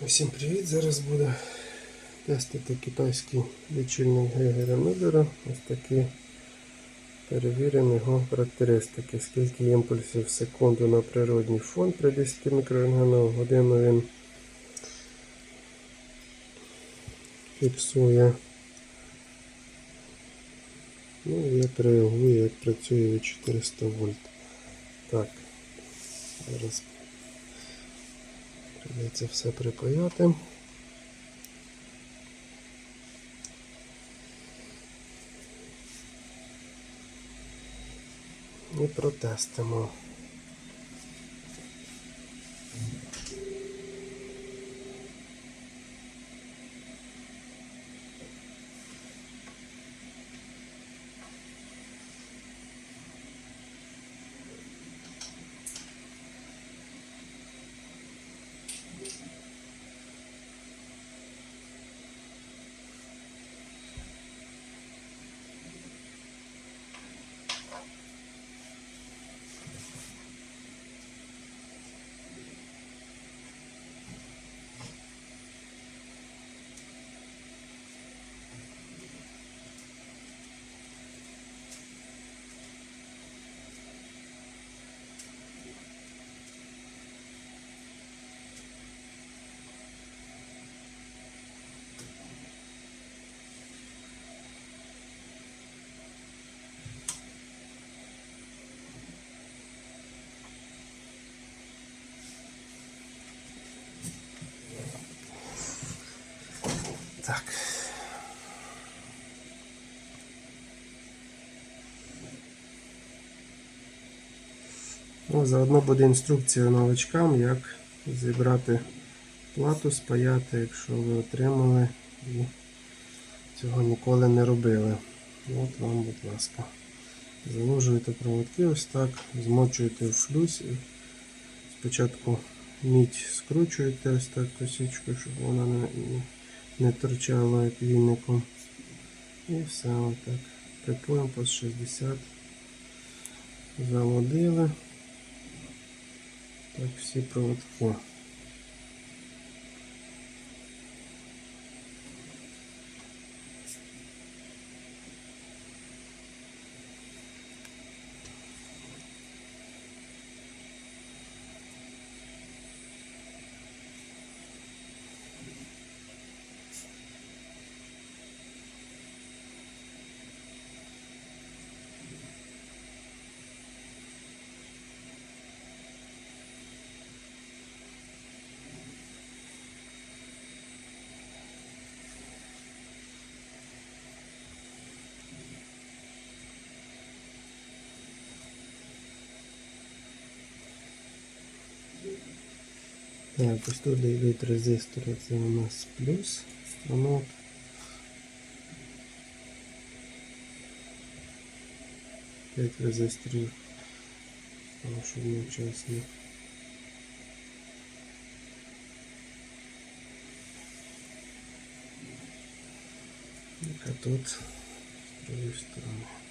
Усім привіт! Зараз буде тестити китайський лічильник Гегера Мюллера. Ось такі перевіримо його характеристики. Скільки імпульсів в секунду на природній фон при 10 мікрорентгенах годину він фіксує. Ну і як реагує, як працює від 400 вольт. Так, зараз Придеться все припаяти. І протестимо. Так. Ну, заодно буде інструкція новачкам, як зібрати плату, спаяти, якщо ви отримали і цього ніколи не робили. От вам, будь ласка. Заложуєте проводки ось так, змочуєте в і спочатку мідь скручуєте ось так косичкою, щоб вона не, не, торчало як віником. І все отак. Припоєм по 60 заводили. Так, всі проводки. Так, ось тут де йдуть резистори, це у нас плюс станок. П'ять резисторів, тому що одночасно. А тут з другої сторони.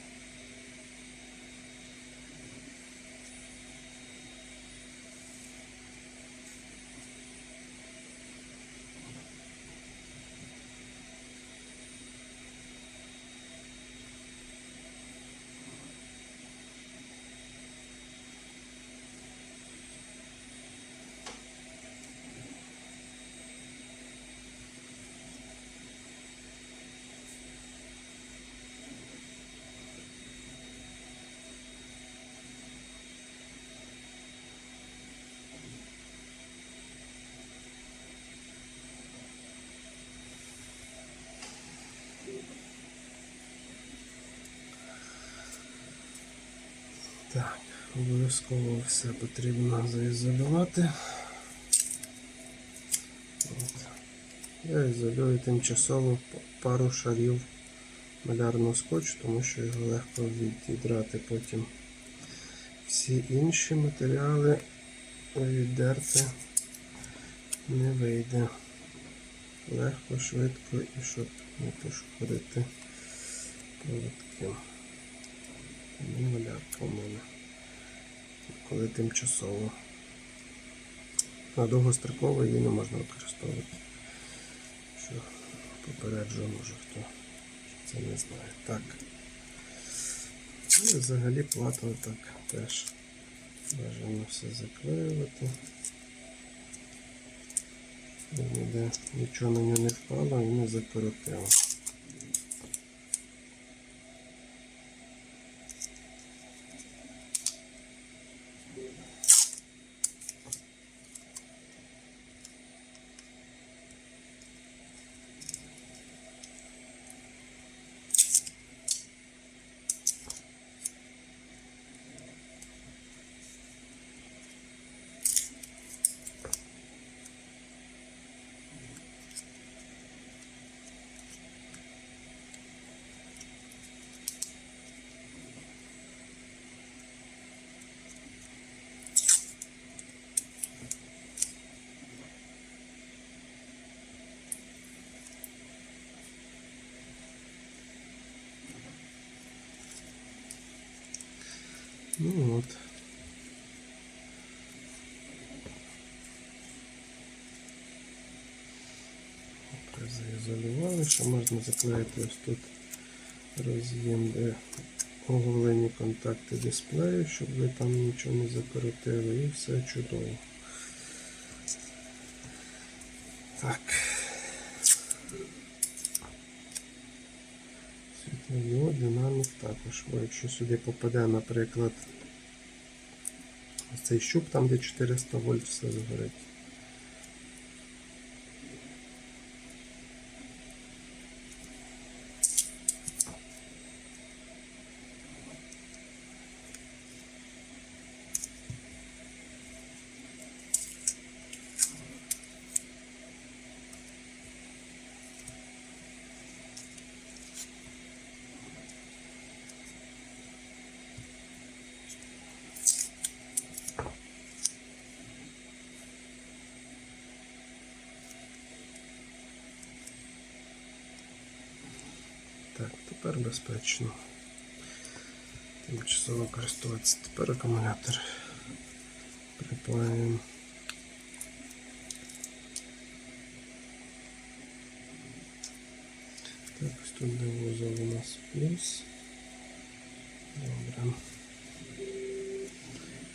Так, обов'язково все потрібно заізолювати. От. Я ізолюю тимчасово пару шарів малярного скотчу, тому що його легко відідрати потім. Всі інші матеріали віддерти не вийде. Легко, швидко і щоб не пошкодити проводки. Ну, малярка у мене. Коли тимчасово. на довгостроково її не можна використовувати. Що попереджую, може хто це не знає. Так. Ну, і взагалі плату так теж бажано все заклеювати. Ніде нічого на нього не впало і не закоротило. Ну от. Заізолювали, що можна заклеїти ось тут роз'єм, де оголені контакти дисплею, щоб ви там нічого не закоротили і все чудово. Так. Світлодіод, динамік також. Бо якщо сюди попаде, наприклад, ось цей щуп, там де 400 вольт все згорить. Так, тепер безпечно. Тимчасово користуватися. Тепер акумулятор припаємо. Так, ось тут де у нас плюс. Добре.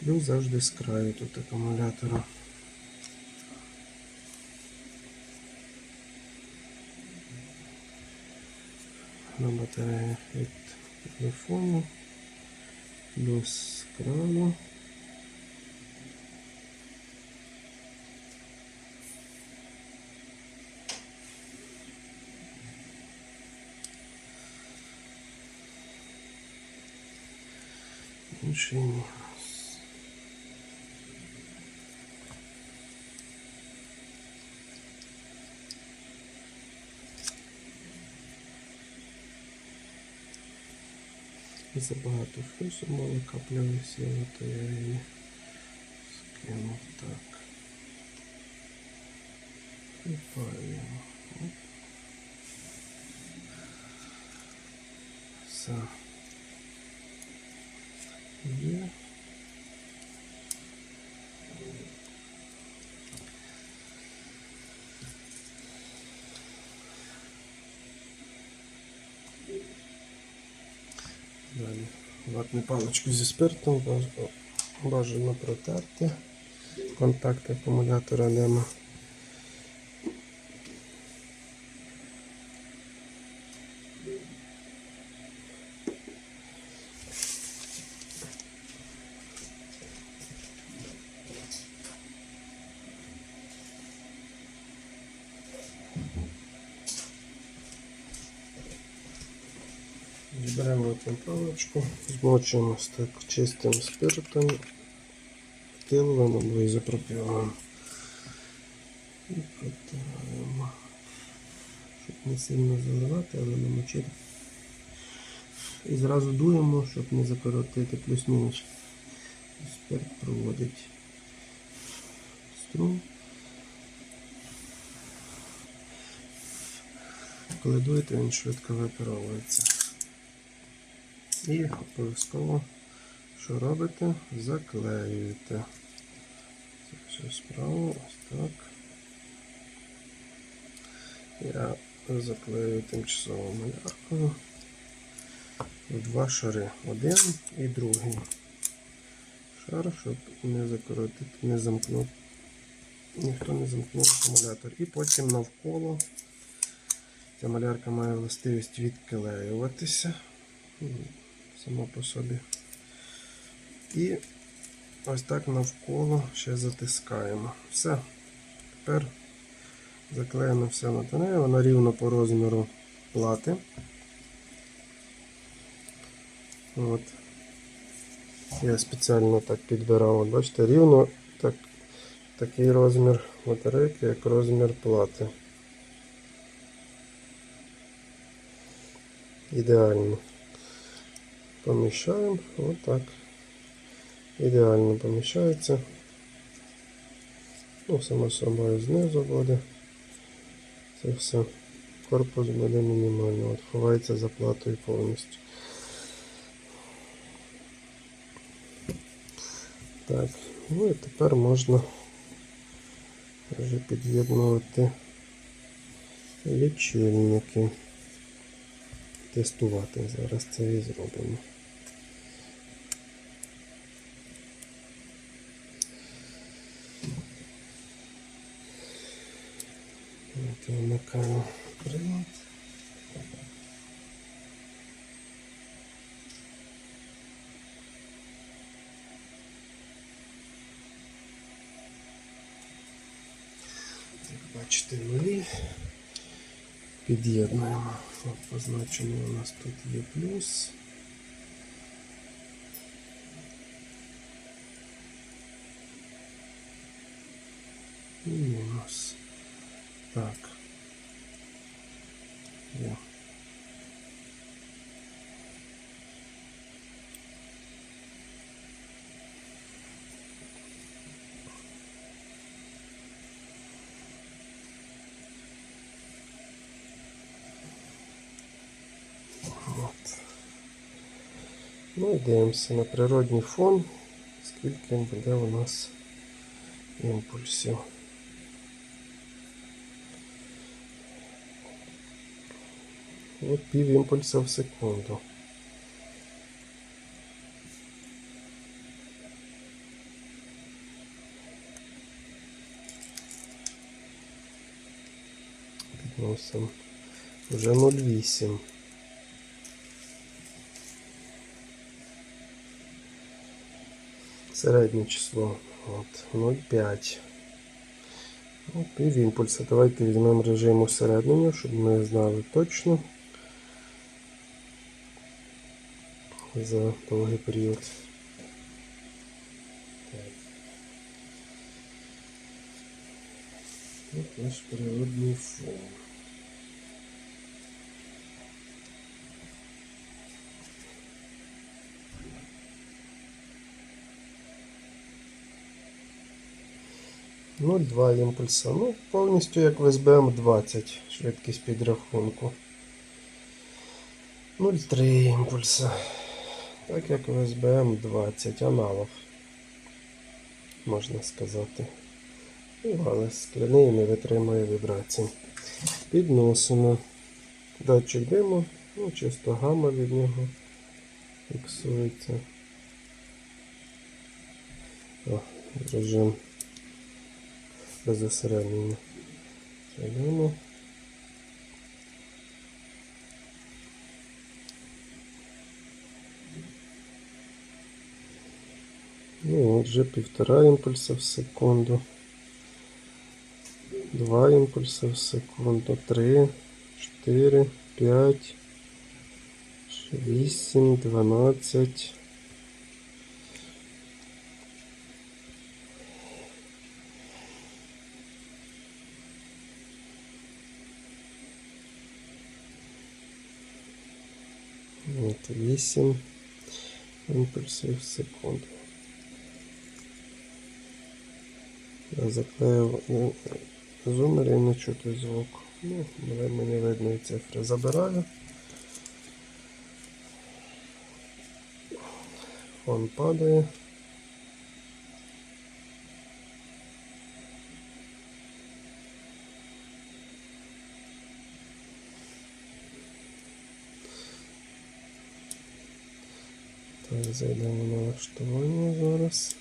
Плюс завжди з краю тут акумулятора. на батареї від телефону, плюс крану. Інший мінус. Забагато флюсу мало капля висіла, то я її скинув так. Припаюємо. Оп. Все. Є. Далі ватну паличку зі спиртом баж- бажано протерти контакт акумулятора нема. Цю змочуємо так чистим спиртом, тиловим або ізопропіловим. І протираємо, щоб не сильно заливати, але намочити. І зразу дуємо, щоб не закоротити плюс-мінус. Спирт проводить струм. Коли дуєте, він швидко випаровується. І обов'язково, що робите, заклеюєте. Все справа, ось так. Я заклею тимчасово маляркою в два шари. Один і другий шар, щоб не закоротити, не замкнути. Ніхто не замкнув акумулятор. І потім навколо ця малярка має властивість відклеюватися м, сама по собі. І ось так навколо ще затискаємо. Все. Тепер заклеєно все на тонею, вона рівно по розміру плати. От. Я спеціально так підбирав. От бачите, рівно так, такий розмір батарейки, як розмір плати. Ідеально. Поміщаємо, отак. Ідеально поміщається. Ну, само собою знизу буде. Це все. Корпус буде мінімальний. От ховається за платою повністю. Так, ну і тепер можна вже під'єднувати лічильники. Тестувати зараз це і зробимо. От, вмикаємо прилад. Бачите, нулі. Під'єднуємо. От позначено у нас тут є плюс. І мінус. Так. Є. Ну і дивимося на природній фон, скільки буде у нас імпульсів. От пів імпульса в секунду. Підносимо. Вже 0,8. Середнє число. От, 0,5. Ну, пів імпульса. Давайте візьмемо режим усереднення, щоб ми знали точно за довгий період. Так. От наш природний фон. Ну, 2 імпульса. Ну, повністю як в СБМ 20 швидкість підрахунку. 0,3 імпульса. Так як в СБМ 20 аналог. Можна сказати. Ну, але скляний не витримує вібрацій. Підносимо датчик диму, ну, чисто гама від нього фіксується. О, режим безосередньо. Зайдемо. Ну, от вже півтора імпульса в секунду. Два імпульси в секунду. Три, чотири, п'ять, вісім, дванадцять. От, вісім імпульсів в секунду. Я заклеїв ну, зумер і не чути звук. Ну, мені видно і цифри. Забираю. Фон падає. Зайдемо на налаштування зараз.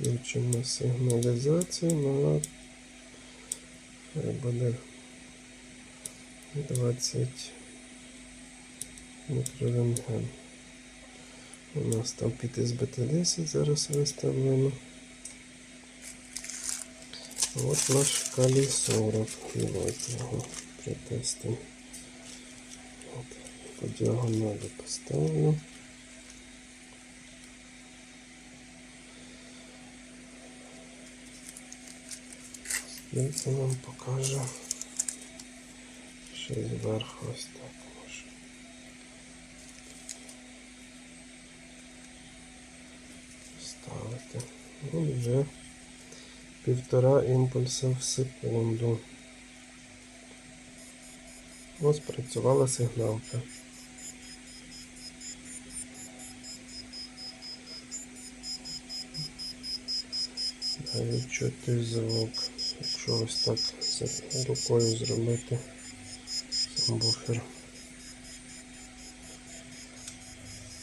Включимо сигналізацію на хай буде 20 мікрорентген. У нас там під СБТ-10 зараз виставлено. От наш 40. Давайте його притестимо. От, по діагоналі поставлю. Скільки нам покаже. Ще зверху ось так може. Ставити. Ну, вже півтора імпульса в секунду. Ось працювала сигналка. Чути звук. Якщо ось так рукою зробити буфер.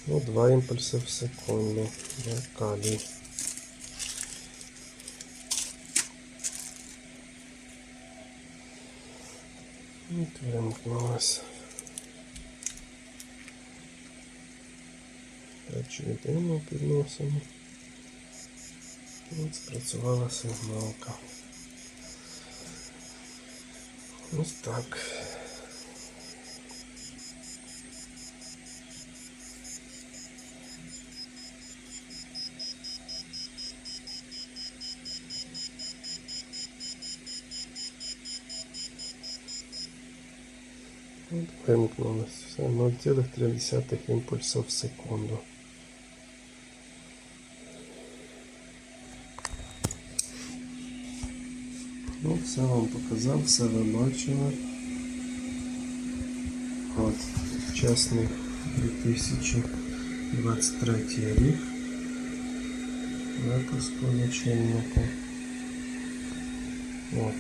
Ну, два імпульси в секунду. Для калій. От вимкнулося. Речі диму підносимо. От спрацювала сигналка. Ось так. Вимкнулося. Все 0,3 імпульса в секунду. Ну, все вам показав, все ви бачили. От, чесний 2023 рік. Випуску лічильника. От.